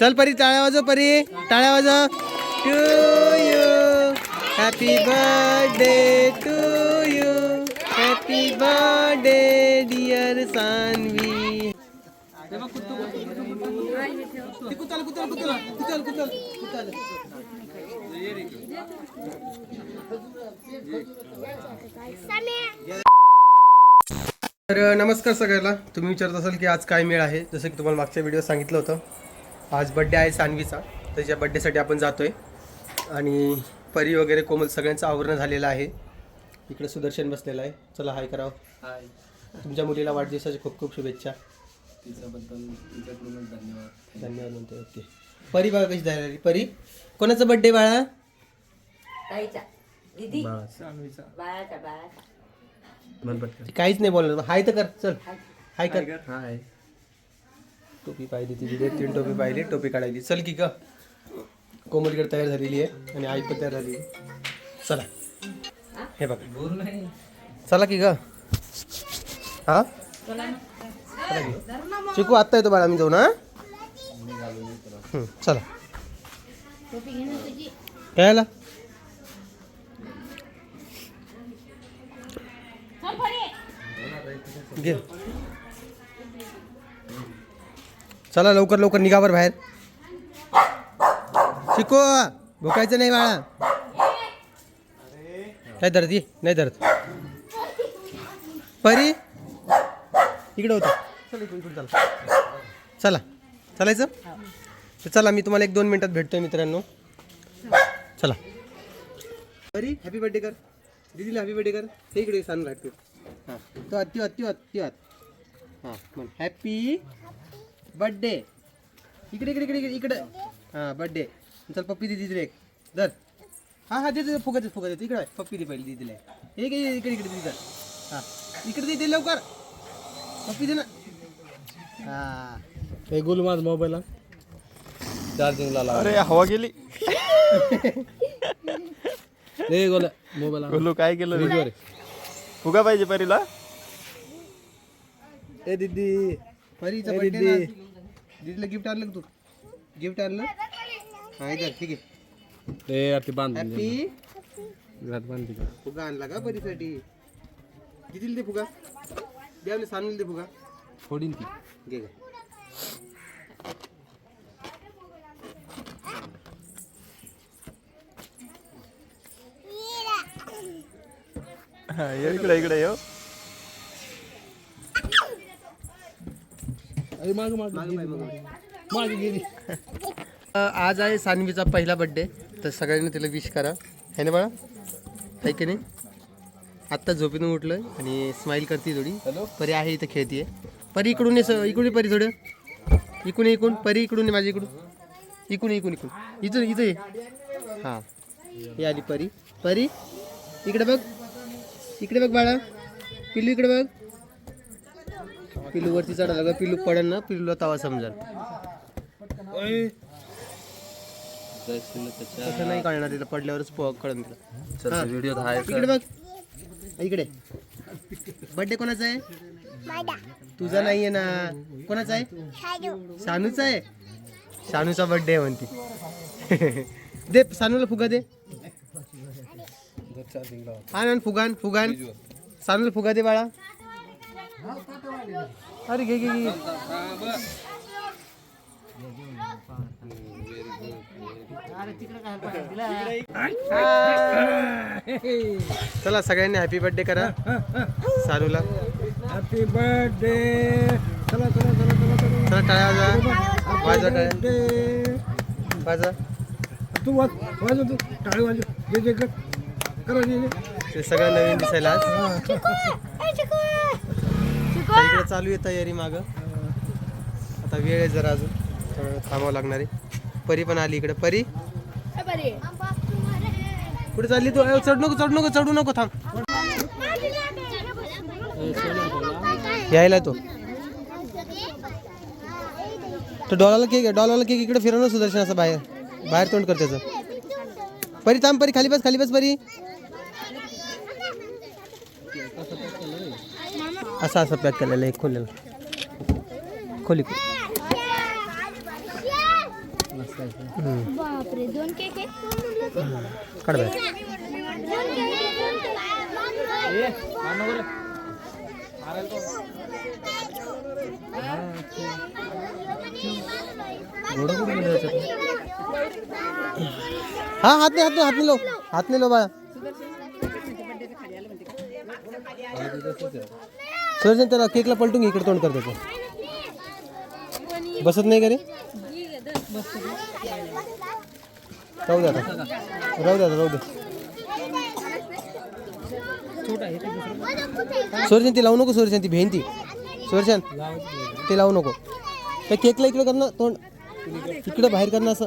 चल परी टाळ्या वाजव परी. टाळ्या वाजव. To you happy birthday to you happy birthday dear Sanvi तर नमस्कार सगळ्याला तुम्ही विचारत असाल की आज काय मेळ आहे? जसं की तुम्हाला मागच्या व्हिडिओ सांगितलं होतं. आज बड्डे आहे सानवीचा त्याच्या बड्डेसाठी आपण जातोय. आणि परी वगैरे कोमल सगळ्यांचं आवरण झालेलं आहे. इकडे सुदर्शन बसलेलं आहे. चला हाय करावं. हाय तुमच्या मुलीला वाढदिवसाच्या खूप खूप शुभेच्छा. तिच्याबद्दल तिच्याकडूनच धन्यवाद. धन्यवाद म्हणते ओके परी बघा कशी झाली? परी कोणाचा बड्डे बाळा? ताईचा दीदी. सानवीचा. बाळाचा बाळाचा. ती काहीच नाही बोलणार. हाय तर कर चल. हाय कर. हाय. टोपी पाहिली तिची दोन तीन टोपी पाहिली टोपी काढायली. चल की का कोमलकडे तयार झालेली आहे आणि आई पण तयार झालेली चला. हे बघ. चला की ग. हा? चला चिकू आत्ता येतो बाळा मी जाऊ ना चला. काय आला घे. चला लवकर लवकर निघावर बाहेर. शिको. भुकायचं नाही बाळा. काय धरत ये नाही धरत. परी. इकडे होतं. चल. चला चला चालायचं? तर चला मी तुम्हाला एक दोन मिनिटात भेटतोय मित्रांनो. चला. परी हॅपी बर्थडे कर. दीदीला हॅपी बर्थडे कर. हे इकडे सांग राहतो हां. तो अति अति हां. म्हण हॅपी बर्थडे इकडे इकडे इकडे इकडे. हां बर्थडे चल पप्पी दे एक. धर. हां हां देते फुगा देते फुगा देते इकडे. पप्पी दे पहिले दीदीला एक हे इकडे इकडे दीदी हां. इकडे दे दे लवकर. पप्पी दे ना. हां. हे गुल माझ मोबाईल चार्जिंगला लावा. अरे हवा गेली. हे गोल मोबाईल गोलू काय केलं फुगा पाहिजे परीला. ए दीदी. परीचा बर्थडे दीदी. दीदीला गिफ्ट आणलं का तू? गिफ्ट आणलं? हां इधर ठीक आहे. ए यार ती बांध हॅपी घरात बांध तिकडे फुगा आणला का परीसाठी कितीला दे फुगा? दे आपल्या सानूला दे फुगा. फोडीन ती. घे हा, ये इकडे इकडे येऊ अरे माग माग माग गेली. आज आहे सानवीचा पहिला बड्डे तर सगळ्यांनी तिला विश करा. है ना बाळा? आहे की नाही? आत्ता झोपेतून उठलं आणि स्माईल करते थोडी. परी आहे इथं खेळतीये. परी इकडून ये स- इकडून ये परी थोडं. इकडून इकडून. परी इकडून ये माझ्या इकडून. इकडून ये, इकडून इकडून. इथं इथं ये. हां. ही आली परी. परी इकडे बघ. इकडे बघ बाळा. पिल्लू इकडे बघ. पिल्लू वरती चढायला का पिल्लू पडेल ना पिल्लूला तवा समजेल तसं नाही कळणार तिला पडल्यावरच कळन तिला व्हिडिओ इकडे बघ. इकडे. बर्थडे कोणाचा आहे? तुझा नाहीये ना. कोणाचा आहे? सानूचा आहे. सानूचा बर्थडे आहे म्हणती. दे सानूला फुगा दे. आण आण फुगान फुगान. सानूला फुगा दे बाळा. अरे घे घे घे. चला सगळ्यांनी हॅपी बर्थडे करा. सानूला हॅपी बर्थडे चला चला चला चला चला. चला टाळ्या वाजवा. वाजवा टाळ्या. वाजवा. तू वाज वाजव तू. टाळी वाजव. जे जे कर. करा जे जे. ते सगळं नवीन दिसायला आज. तर इकडे चालू आहे तयारी माग. आता वेळ आहे जरा अजून. थोडं थांबावं लागणार आहे. परी पण आली इकडे. परी? कुठे चालली तू? अयो, चढ नको चढ नको चढू नको थांब. यायला तो. तो डॉलाला केक डॉलाला केक इकडे फिरवणं सुदर्शन असं बाहेर. बाहेर तोंड कर त्याचं. परी थांब परी. खाली बस खाली बस परी. असं असं पॅक केलेलं आहे खोलेलं खोली खोली बापरे दोन केक आहेत कोण म्हणलं ते? काढ बाहेर. दोन केक आहेत, दोन केक. हा हात नाही हात नाही हात नाही लो हात नाही लो बाळा सुदर्शन त्याला केकला पलटून घे, इकडे तोंड कर त्याचं. बसत नाही का रे? राहू द्या राहू द्या राहू दे. सोरजन ती लावू नको सुदर्शन ती भेंती ते लावू नको. त्या केकला इकडे कर ना तोंड. इकडे बाहेर कर ना असं.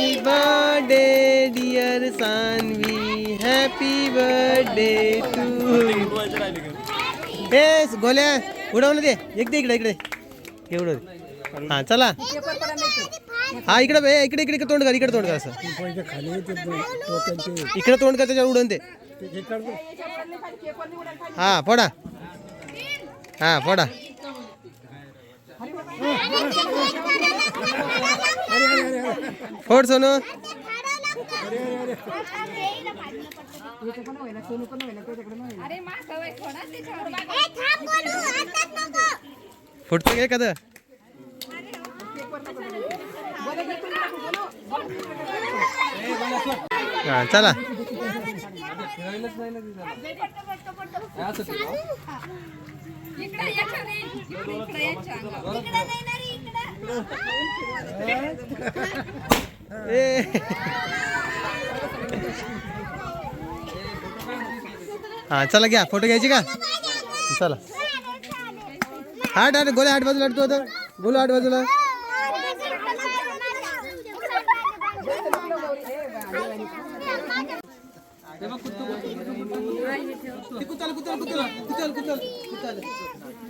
Happy birthday dear Sanvi happy birthday to बेस गोल्या उडवलं ते एक दे इकडे इकडे. एवढं हां चला. हा इकडे बे, इकडे इकडे तोंड कर इकडे तोंड कर असं. इकडे तोंड कर त्याच्यावर उडवून ते हा फोडा. हा फोडा. फोड सोनू. फुटतो का कदा हा चला. ए हा चला घ्या फोटो घ्यायची का? चला. हाट हाट गोल्या आठ बाजूला हटतो आता. बोलो आठ बाजूला. कुतल कुतल कुतल कुतल कुतल कुतल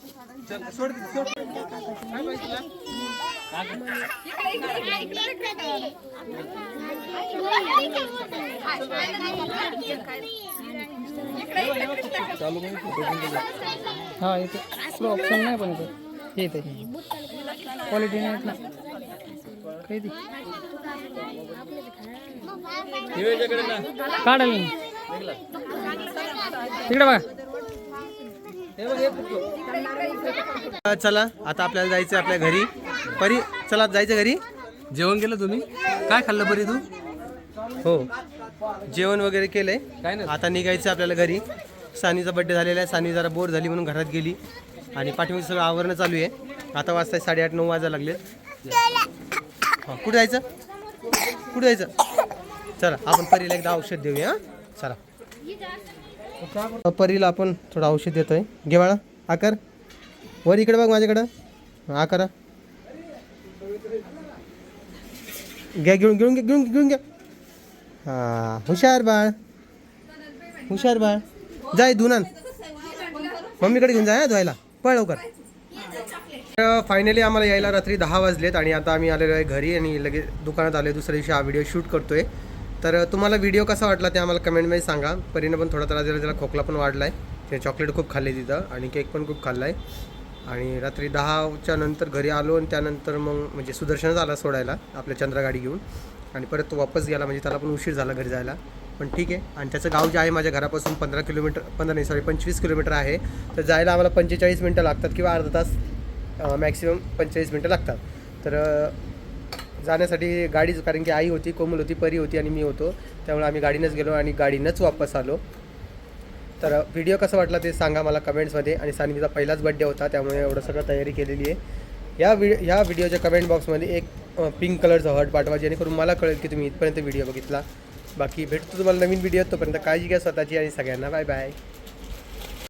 हा येते पुढं ऑप्शन नाही पण इथं. हे येते क्वालिटी नाही ना. काही ती काढाल तिकडे बघा. चला आता आपल्याला जायचं आपल्या घरी. परी चला जायचं घरी. जेवण केलं तुम्ही? काय खाल्लं बरी तू? हो. जेवण वगैरे केलंय. काय नाही. आता निघायचं आपल्याला घरी. सानीचा बड्डे झालेला आहे. सानी जरा बोर झाली म्हणून घरात गेली. आणि पाठीमागे सगळं आवरणं चालू आहे. आता वाजता साडेआठ नऊ वाजायला लागले. हा, कुठे जायचं? कुठे जायचं? चला आपण परीला एकदा औषध देऊया हं? चला. परीला आपण थोडं औषध देतोय. घे बाळा आकार वर इकडे बघ माझ्याकडं. आकारा घ्या घेऊन घेऊन घे घेऊन घेऊन घ्या. हां हुशार बाळ. हुशार बाळ. जाय धुनान. मम्मीकडे घेऊन जाय धुवायला. पळ लवकर. फायनली आम्हाला यायला रात्री दहा वाजलेत आणि आता आम्ही आलेलो आहे घरी आणि लगेच दुकानात आलो दुसऱ्या दिवशी हा व्हिडिओ शूट करतोय. तर तुम्हाला व्हिडिओ कसा वाटला ते आम्हाला कमेंटमध्ये सांगा. परीनं पण थोडा त्रास दिला त्याला खोकला पण वाढला आहे ते चॉकलेट खूप खाल्ले तिथं आणि केक पण खूप खाल्ला आहे आणि रात्री दहाच्या नंतर घरी आलो आणि त्यानंतर मग म्हणजे सुदर्शनच आला सोडायला आपल्या चंद्रगाडी घेऊन. आणि परत तो वापस गेला म्हणजे त्याला पण उशीर झाला घरी जायला. पण ठीक आहे. आणि त्याचं गाव जे आहे माझ्या घरापासून पंधरा किलोमीटर पंधरा नाही सॉरी पंचवीस किलोमीटर आहे. तर जायला आम्हाला पंचेचाळीस मिनटं लागतात किंवा अर्धा तास मॅक्सिमम पंचेचाळीस मिनटं लागतात. तर जाण्यासाठी गाडीच कारण की आई होती कोमल होती परी होती आणि मी होतो. त्यामुळे आम्ही गाडीनंच गेलो आणि गाडीनंच वापस आलो. तर व्हिडिओ कसा वाटला ते सांगा मला कमेंट्समध्ये आणि सानवीचा पहिलाच बड्डे होता त्यामुळे एवढं सगळं तयारी केलेली आहे. या व्हिडिओ ह्या व्हिडिओच्या कमेंट बॉक्समध्ये एक पिंक कलरचा हर्ट पाठवा जेणेकरून मला कळेल की तुम्ही इथपर्यंत व्हिडिओ बघितला. बाकी भेटतो तुम्हाला नवीन व्हिडिओ तोपर्यंत काळजी घ्या स्वतःची आणि सगळ्यांना. Bye bye